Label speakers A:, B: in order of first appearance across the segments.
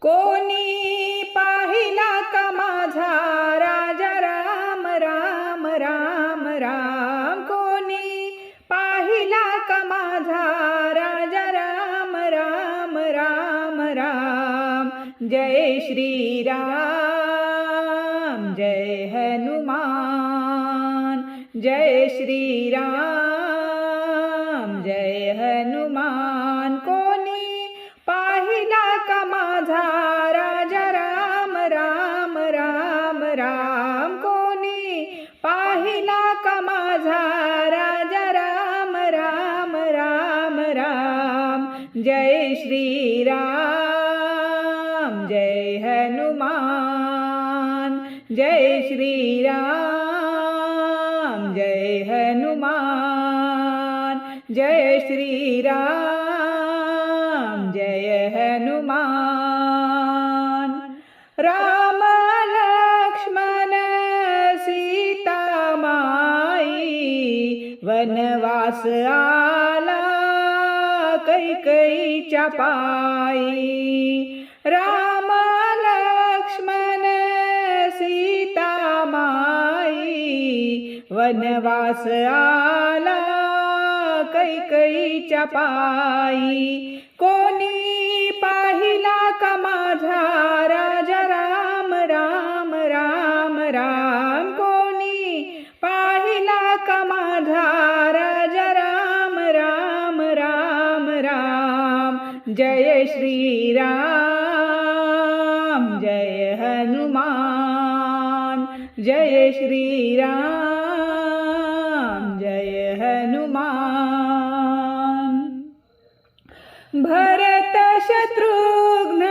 A: कोणी पाहिला का माझा राजा? राम राम राम राम. कोणी पाहिला का माझा राजा? राम राम राम राम. जय श्री राम जय हनुमान. जय श्री राम जय का माझा राजा राम राम राम राम कोणी? पाहिला का माझा राजा राम राम राम राम? जय श्री राम जय हनुमान, जय श्री राम जय हनुमान, जय श्री राम जय हनुमान वनवास आला कई कई चपाई। राम लक्ष्मण सीता माई। वनवास आला कैकईच्या पायी कोणी पाहिला का जय श्री राम जय हनुमान जय श्री राम जय हनुमान। भरत शत्रुघ्न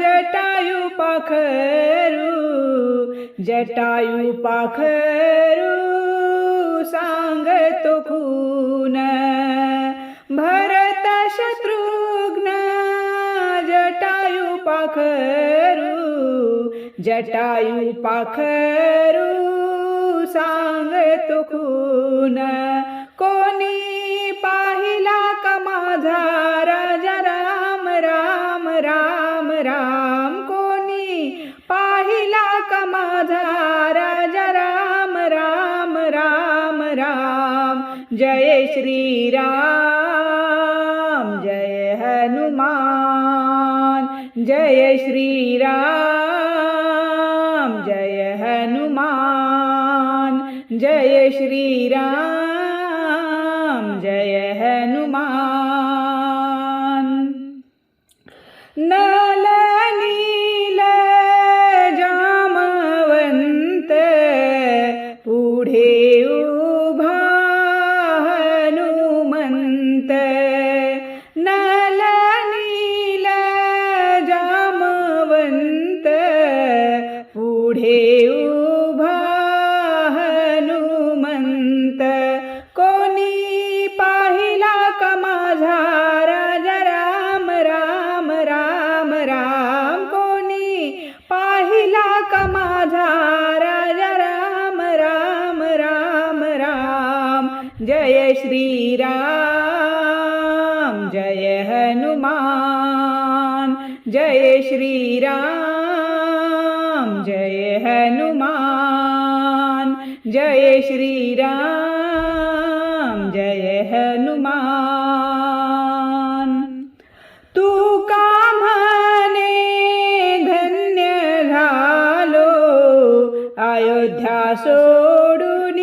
A: जटायु पाखरू जटायु पाखरू सांगतो खून। जटायू पाखरू सांगतो खून. कोणी पाहिला का माझा राजा? राम राम राम राम. कोणी पाहिला का माझा राजा? राम राम राम राम. जय श्री राम जय हनुमान. जय श्री राम जय श्री राम जय हनुमान। नल नील जामवंत पुढे उभा हनुमंत। नल नील जामवंत पुढे जय श्री राम जय हनुमान, जय श्री राम जय हनुमान, जय श्री राम जय हनुमान। तू का म्हणे धन्य झालो अयोध्या सोडून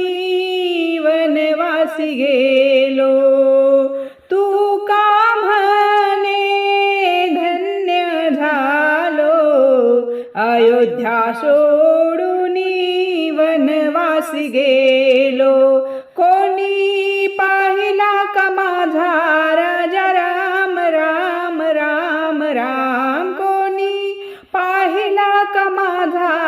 A: गेलो. तू का म्हणे धन्य झालो? अयोध्या सोडून वनवासी गेलो. कोणी पाहिला का माझा राजा? राम राम राम राम. कोणी पाहिला का माझा